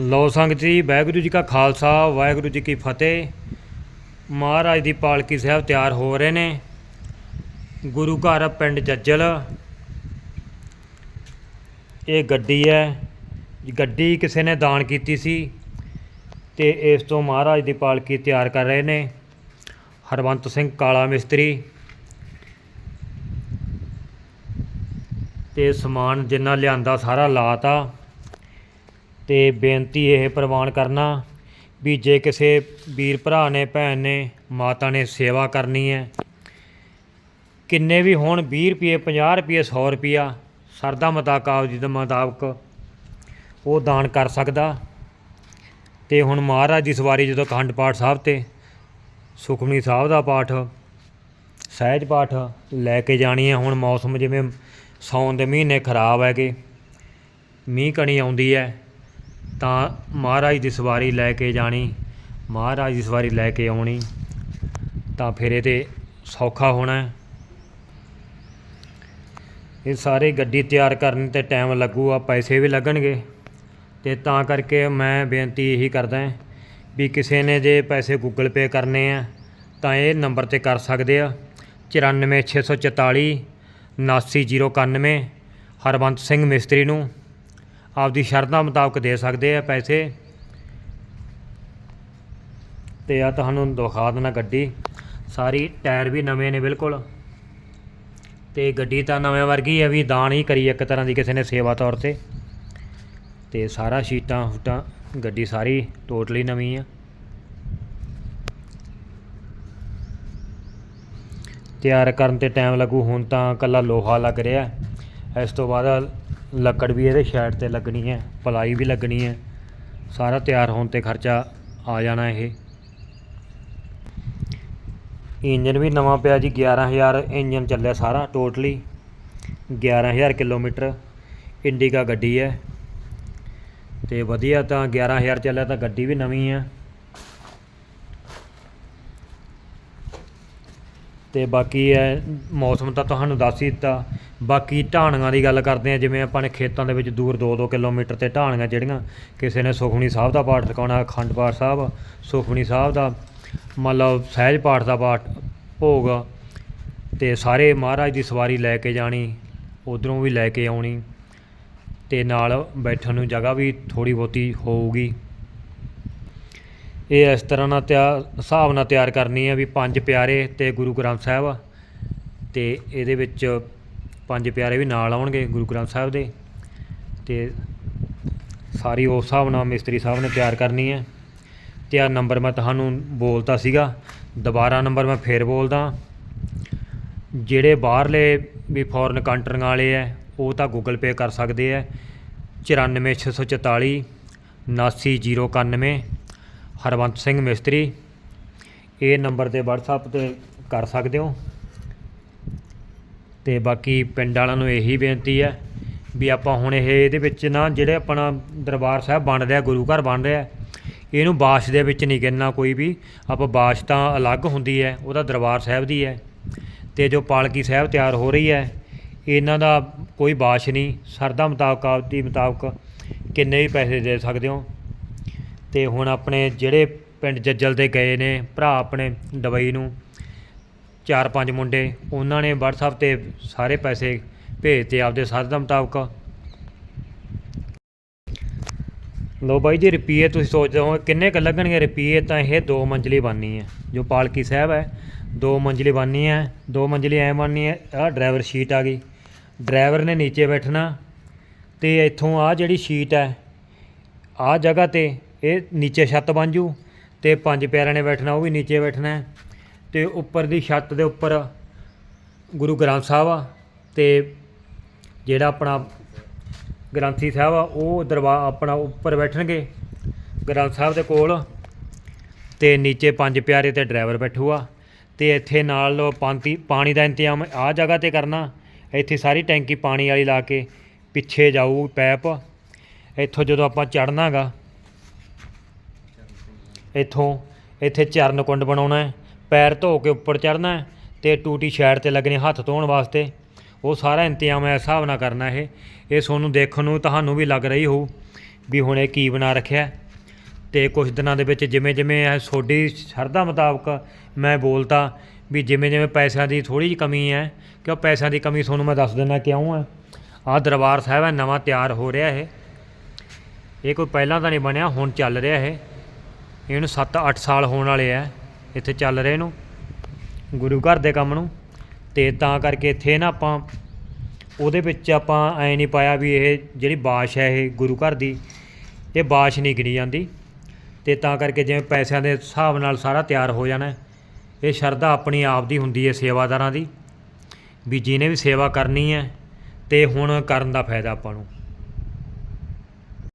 ਲੋ ਸੰਗਤ ਜੀ, ਵਾਹਿਗੁਰੂ ਜੀ ਕਾ ਖਾਲਸਾ, ਵਾਹਿਗੁਰੂ ਜੀ ਕੀ ਫਤਿਹ। ਮਹਾਰਾਜ ਦੀ ਪਾਲਕੀ ਸਾਹਿਬ ਤਿਆਰ ਹੋ ਰਹੇ ਨੇ। ਗੁਰੂ ਘਰ ਪਿੰਡ ਜੱਜਲ। ਇਹ ਗੱਡੀ ਹੈ। ਗੱਡੀ ਕਿਸੇ ਨੇ ਦਾਨ ਕੀਤੀ ਸੀ ਤੇ ਇਸ ਤੋਂ ਮਹਾਰਾਜ ਦੀ ਪਾਲਕੀ ਤਿਆਰ ਕਰ ਰਹੇ ਨੇ। ਹਰਵੰਤ ਸਿੰਘ ਕਾਲਾ ਮਿਸਤਰੀ। ਤੇ ਸਮਾਨ ਜਿੰਨਾ ਲਿਆਂਦਾ ਸਾਰਾ ਲਾਤਾ। ਅਤੇ ਬੇਨਤੀ ਇਹ ਪ੍ਰਵਾਨ ਕਰਨਾ ਵੀ ਜੇ ਕਿਸੇ ਵੀਰ ਭਰਾ ਨੇ, ਭੈਣ ਨੇ, ਮਾਤਾ ਨੇ ਸੇਵਾ ਕਰਨੀ ਹੈ, ਕਿੰਨੇ ਵੀ ਹੋਣ 20 ਰੁਪਏ 50 ਰੁਪਏ 100 ਰੁਪਿਆ ਸਰਦਾ ਮੁਤਾਬਕ ਆਪ ਜੀ ਦੇ ਮੁਤਾਬਕ ਉਹ ਦਾਨ ਕਰ ਸਕਦਾ। ਤੇ ਹੁਣ ਮਹਾਰਾਜ ਦੀ ਸਵਾਰੀ ਜਦੋਂ ਅਖੰਡ ਪਾਠ ਸਾਹਿਬ ਤੇ, ਸੁਖਮਨੀ ਸਾਹਿਬ ਦਾ ਪਾਠ, ਸਹਿਜ ਪਾਠ ਲੈ ਕੇ ਜਾਣੀ ਹੈ। ਹੁਣ ਮੌਸਮ ਜਿਵੇਂ ਸਾਉਣ ਦੇ ਮਹੀਨੇ ਖਰਾਬ ਹੈਗੇ, ਮੀਂਹ ਕਣੀ ਆਉਂਦੀ ਹੈ ਤਾਂ ਮਹਾਰਾਜ ਦੀ ਸਵਾਰੀ ਲੈ ਕੇ ਜਾਣੀ, ਮਹਾਰਾਜ ਦੀ ਸਵਾਰੀ ਲੈ ਕੇ ਆਉਣੀ, ਤਾਂ ਫਿਰ ਇਹ ਤੇ ਸੌਖਾ ਹੋਣਾ ਇਹ ਸਾਰੇ ਗੱਡੀ ਤਿਆਰ ਕਰਨ ਤੇ ਟਾਈਮ ਲੱਗੂਗਾ, ਪੈਸੇ ਵੀ ਲੱਗਣਗੇ। ਤੇ ਤਾਂ ਕਰਕੇ ਮੈਂ ਬੇਨਤੀ ਇਹੀ ਕਰਦਾ ਵੀ ਕਿਸੇ ਨੇ ਜੇ ਪੈਸੇ ਗੂਗਲ ਪੇ ਕਰਨੇ ਆ, ਤਾਂ ਇਹ ਨੰਬਰ ਤੇ ਕਰ ਸਕਦੇ ਆ। 94644 79091 ਹਰਵੰਤ ਸਿੰਘ ਮਿਸਤਰੀ ਨੂੰ। ਆਪਦੀ ਸ਼ਰਧਾ ਮੁਤਾਬਕ ਦੇ ਸਕਦੇ ਆ ਪੈਸੇ। ਤੇ ਆ ਤੁਹਾਨੂੰ ਦਿਖਾ ਦੇਣਾ ਗੱਡੀ। ਸਾਰੀ ਟਾਇਰ ਵੀ ਨਵੇਂ ਨੇ ਬਿਲਕੁਲ। ਤੇ ਗੱਡੀ ਤਾਂ ਨਵੇਂ ਵਰਗੀ ਹੈ ਵੀ ਦਾਨ ਹੀ ਕਰੀ ਇੱਕ ਤਰ੍ਹਾਂ ਦੀ ਕਿਸੇ ਨੇ ਸੇਵਾ ਤੌਰ ਤੇ। ਤੇ ਸਾਰਾ ਸ਼ੀਟਾਂ ਹੂਟਾਂ ਗੱਡੀ ਸਾਰੀ ਟੋਟਲੀ ਨਵੀਂ ਆ। ਤਿਆਰ ਕਰਨ ਤੇ ਟਾਈਮ ਲੱਗੂ, ਹੁਣ ਤਾਂ ਕੱਲਾ ਲੋਹਾ ਲੱਗ ਰਿਹਾ। ਇਸ ਤੋਂ ਬਾਅਦ ਲੱਕੜ ਵੀ ਇਹਦੇ ਸ਼ੈਡ ਤੇ ਲੱਗਣੀ ਹੈ, ਪਲਾਈ ਵੀ ਲੱਗਣੀ ਹੈ। ਸਾਰਾ ਤਿਆਰ ਹੋਣ ਤੇ ਖਰਚਾ ਆ ਜਾਣਾ ਇਹ। ਇੰਜਨ ਵੀ ਨਵਾਂ ਪਿਆ ਜੀ 11000 ਇੰਜਨ ਚੱਲਿਆ ਸਾਰਾ ਟੋਟਲੀ 11000 ਕਿਲੋਮੀਟਰ ਇੰਡੀਕਾ ਗੱਡੀ ਹੈ। ਤੇ ਵਧੀਆ ਤਾਂ 11000 ਚੱਲਿਆ ਤਾਂ ਗੱਡੀ ਵੀ ਨਵੀਂ ਹੈ। ਤੇ ਬਾਕੀ ਹੈ ਮੌਸਮ ਤਾਂ ਤੁਹਾਨੂੰ ਦੱਸ ਹੀ ਦਿੱਤਾ। ਬਾਕੀ ਢਾਣੀਆਂ ਦੀ ਗੱਲ ਕਰਦੇ ਆ ਜਿਵੇਂ ਆਪਾਂ ਨੇ ਖੇਤਾਂ ਦੇ ਵਿੱਚ ਦੂਰ 2-2 ਕਿਲੋਮੀਟਰ ਤੇ ਢਾਣੀਆਂ ਜਿਹੜੀਆਂ, ਕਿਸੇ ਨੇ ਸੁਖਮਨੀ ਸਾਹਿਬ ਦਾ ਪਾਠ ਰਕਾਉਣਾ ਅਖੰਡ ਪਾਠ ਸਾਹਿਬ, ਸੁਖਮਨੀ ਸਾਹਿਬ ਦਾ ਮਤਲਬ ਸਹਿਜ ਪਾਠ ਦਾ ਪਾਠ, ਭੋਗ, ਤੇ ਸਾਰੇ ਮਹਾਰਾਜ ਦੀ ਸਵਾਰੀ ਲੈ ਕੇ ਜਾਣੀ, ਉਧਰੋਂ ਵੀ ਲੈ ਕੇ ਆਉਣੀ, ਤੇ ਨਾਲ ਬੈਠਣ ਨੂੰ ਜਗ੍ਹਾ ਵੀ ਥੋੜੀ ਬਹੁਤੀ ਹੋਊਗੀ। ਇਹ ਇਸ ਤਰ੍ਹਾਂ ਨਾਲ ਤਿਆਰ ਹਿਸਾਬ ਨਾਲ ਤਿਆਰ ਕਰਨੀ ਹੈ ਵੀ ਪੰਜ ਪਿਆਰੇ ਤੇ ਗੁਰੂ ਗ੍ਰੰਥ ਸਾਹਿਬ ਤੇ ਇਹਦੇ ਵਿੱਚ ਪੰਜ ਪਿਆਰੇ ਵੀ ਨਾਲ ਆਉਣਗੇ ਗੁਰੂ ਗ੍ਰੰਥ ਸਾਹਿਬ ਦੇ। ਤੇ ਸਾਰੀ ਉਸ ਹਿਸਾਬ ਨਾਲ ਮਿਸਤਰੀ ਸਾਹਿਬ ਨੇ ਤਿਆਰ ਕਰਨੀ ਹੈ ਤੇ ਆ ਨੰਬਰ ਮੈਂ ਤੁਹਾਨੂੰ ਬੋਲਤਾ ਸੀਗਾ। ਦੁਬਾਰਾ ਨੰਬਰ ਮੈਂ ਫੇਰ ਬੋਲਦਾ। ਜਿਹੜੇ ਬਾਹਰਲੇ ਵੀ ਫੋਰਨ ਕੰਟਰੀਆਂ ਵਾਲੇ ਐ ਉਹ ਤਾਂ ਗੂਗਲ ਪੇ ਕਰ ਸਕਦੇ ਐ 94644 79091 ਹਰਵੰਤ ਸਿੰਘ ਮਿਸਤਰੀ, ਇਹ ਨੰਬਰ ਤੇ WhatsApp ਤੇ ਕਰ ਸਕਦੇ ਹੋ। ਤੇ ਬਾਕੀ ਪਿੰਡ ਵਾਲਿਆਂ ਨੂੰ ਇਹੀ ਬੇਨਤੀ ਹੈ ਵੀ ਆਪਾਂ ਹੁਣ ਇਹ ਇਹਦੇ ਵਿੱਚ ਨਾ ਜਿਹੜੇ ਆਪਣਾ ਦਰਬਾਰ ਸਾਹਿਬ ਬਣ ਰਿਹਾ, ਗੁਰੂ ਘਰ ਬਣ ਰਿਹਾ, ਇਹਨੂੰ ਬਾਸ਼ ਦੇ ਵਿੱਚ ਨਹੀਂ ਗਿਣਨਾ ਕੋਈ ਵੀ। ਆਪਾਂ ਬਾਸ਼ ਤਾਂ ਅਲੱਗ ਹੁੰਦੀ ਹੈ ਉਹਦਾ ਦਰਬਾਰ ਸਾਹਿਬ ਦੀ ਹੈ। ਤੇ ਜੋ ਪਾਲਕੀ ਸਾਹਿਬ ਤਿਆਰ ਹੋ ਰਹੀ ਹੈ, ਇਹਨਾਂ ਦਾ ਕੋਈ ਬਾਸ਼ ਨਹੀਂ। ਸਰਦਾ ਮੁਤਾਬਕ ਆਪਦੀ ਮੁਤਾਬਕ ਕਿੰਨੇ ਵੀ ਪੈਸੇ ਦੇ ਸਕਦੇ ਹੋ। ਤੇ ਹੁਣ ਆਪਣੇ ਜਿਹੜੇ ਪਿੰਡ ਜੱਜਲ ਦੇ ਗਏ ਨੇ, ਭਰਾ ਆਪਣੇ ਦੁਬਈ ਨੂੰ, ਚਾਰ ਪੰਜ ਮੁੰਡੇ, ਉਹਨਾਂ ਨੇ WhatsApp ਤੇ ਸਾਰੇ ਪੈਸੇ ਭੇਜਤੇ ਆਪਦੇ ਸਰਦਾ ਮੁਤਾਬਕ। ਲੋ ਬਾਈ ਜੀ, ਰੁਪਈਏ ਤੁਸੀਂ ਸੋਚਦੇ ਹੋ, ਕਿੰਨੇ ਕੁ ਲੱਗਣਗੇ ਰੁਪਈਏ? ਤਾਂ ਇਹ ਦੋ ਮੰਜ਼ਲੀ ਬਣਨੀ ਹੈ, ਜੋ ਪਾਲਕੀ ਸਾਹਿਬ ਹੈ, ਦੋ ਮੰਜ਼ਲੀ ਬਣਨੀ ਹੈ, ਦੋ ਮੰਜ਼ਲੀ ਐ ਬਣਨੀ ਹੈ। ਆਹ ਡਰਾਈਵਰ ਸ਼ੀਟ ਆ ਗਈ। ਡਰਾਈਵਰ ਨੇ ਨੀਚੇ ਬੈਠਣਾ ਤੇ ਇੱਥੋਂ ਆ ਜਿਹੜੀ ਸ਼ੀਟ ਹੈ ਆ ਜਗ੍ਹਾ ਤੇ ਇਹ ਨੀਚੇ ਛੱਤ ਬਣ ਜੂ ਤੇ ਪੰਜ ਪਿਆਰਿਆਂ ਨੇ ਬੈਠਣਾ, ਉਹ ਵੀ ਨੀਚੇ ਬੈਠਣਾ ਹੈ। ਤੇ ਉੱਪਰ ਦੀ ਛੱਤ ਦੇ ਉੱਪਰ ਗੁਰੂ ਗ੍ਰੰਥ ਸਾਹਿਬ ਆ ਤੇ ਜਿਹੜਾ ਆਪਣਾ ਗ੍ਰੰਥੀ ਸਾਹਿਬ ਆ, ਉਹ ਦਰਬਾਰ ਆਪਣਾ ਉੱਪਰ ਬੈਠਣਗੇ ਗ੍ਰੰਥ ਸਾਹਿਬ ਦੇ ਕੋਲ ਤੇ ਨੀਚੇ ਪੰਜ ਪਿਆਰੇ ਤੇ ਡਰਾਈਵਰ ਬੈਠੂਗਾ ਤੇ ਇੱਥੇ ਨਾਲ ਪਾਂਤੀ, ਪਾਣੀ ਦਾ ਇੰਤਜ਼ਾਮ, ਆ ਜਗ੍ਹਾ ਤੇ ਕਰਨਾ, ਇੱਥੇ ਸਾਰੀ ਟੈਂਕੀ ਪਾਣੀ ਵਾਲੀ ਲਾ ਕੇ ਪਿੱਛੇ ਜਾਊ ਪੈਪ, ਇੱਥੋਂ ਜਦੋਂ ਆਪਾਂ ਚੜਨਾਗਾ ਇੱਥੋਂ। ਇੱਥੇ ਚਰਨ ਕੁੰਡ ਬਣਾਉਣਾ ਹੈ। ਪੈਰ ਧੋ ਕੇ ਉੱਪਰ ਚੜਨਾ ਹੈ ਤੇ ਟੂਟੀ ਸ਼ੈਡ ਤੇ ਲੱਗਣੀ ਹੱਥ ਧੋਣ ਵਾਸਤੇ। ਉਹ ਸਾਰਾ ਇੰਤਜ਼ਾਮ ਇਸ ਹਿਸਾਬ ਨਾਲ ਕਰਨਾ ਇਹ। ਇਹ ਤੁਹਾਨੂੰ ਦੇਖਣ ਨੂੰ ਤੁਹਾਨੂੰ ਵੀ ਲੱਗ ਰਹੀ ਹੋਊ ਵੀ ਹੁਣ ਇਹ ਕੀ ਬਣਾ ਰੱਖਿਆ ਹੈ। ਤੇ ਕੁਝ ਦਿਨਾਂ ਦੇ ਵਿੱਚ ਜਿਵੇਂ ਜਿਵੇਂ ਇਹ ਤੁਹਾਡੀ ਸ਼ਰਧਾ ਮੁਤਾਬਕ ਮੈਂ ਬੋਲਤਾ ਵੀ ਜਿਵੇਂ ਜਿਵੇਂ ਪੈਸਿਆਂ ਦੀ ਥੋੜੀ ਜਿਹੀ ਕਮੀ ਹੈ, ਕਿਉਂ ਪੈਸਿਆਂ ਦੀ ਕਮੀ ਤੁਹਾਨੂੰ ਮੈਂ ਦੱਸ ਦਿੰਦਾ ਕਿਉਂ ਹੈ। ਆਹ ਦਰਬਾਰ ਸਾਹਿਬ ਹੈ, ਨਵਾਂ ਤਿਆਰ ਹੋ ਰਿਹਾ ਇਹ। ਇਹ ਕੋਈ ਪਹਿਲਾਂ ਤਾਂ ਨਹੀਂ ਬਣਿਆ, ਹੁਣ ਚੱਲ ਰਿਹਾ ਇਹ। ਇਹਨੂੰ 7-8 ਸਾਲ ਹੋਣ ਵਾਲੇ ਆ, ਇੱਥੇ ਚੱਲ ਰਹੇ ਨੂੰ, ਗੁਰੂ ਘਰ ਦੇ ਕੰਮ ਨੂੰ। ਤੇ ਤਾਂ ਕਰਕੇ ਇੱਥੇ ਨਾ ਆਪਾਂ, ਉਹਦੇ ਵਿੱਚ ਆਪਾਂ ਐ ਨਹੀਂ ਪਾਇਆ ਵੀ ਇਹ ਜਿਹੜੀ ਬਾਸ਼ ਹੈ ਇਹ ਗੁਰੂ ਘਰ ਦੀ, ਇਹ ਬਾਸ਼ ਨਹੀਂ ਗਿਣੀ ਜਾਂਦੀ। ਤੇ ਤਾਂ ਕਰਕੇ ਜਿਵੇਂ ਪੈਸਿਆਂ ਦੇ ਹਿਸਾਬ ਨਾਲ ਸਾਰਾ ਤਿਆਰ ਹੋ ਜਾਣਾ, ਇਹ ਸ਼ਰਧਾ ਆਪਣੀ ਆਪ ਦੀ ਹੁੰਦੀ ਹੈ ਸੇਵਾਦਾਰਾਂ ਦੀ, ਵੀ ਜਿਹਨੇ ਵੀ ਸੇਵਾ ਕਰਨੀ ਹੈ, ਤੇ ਹੁਣ ਕਰਨ ਦਾ ਫਾਇਦਾ ਆਪਾਂ ਨੂੰ।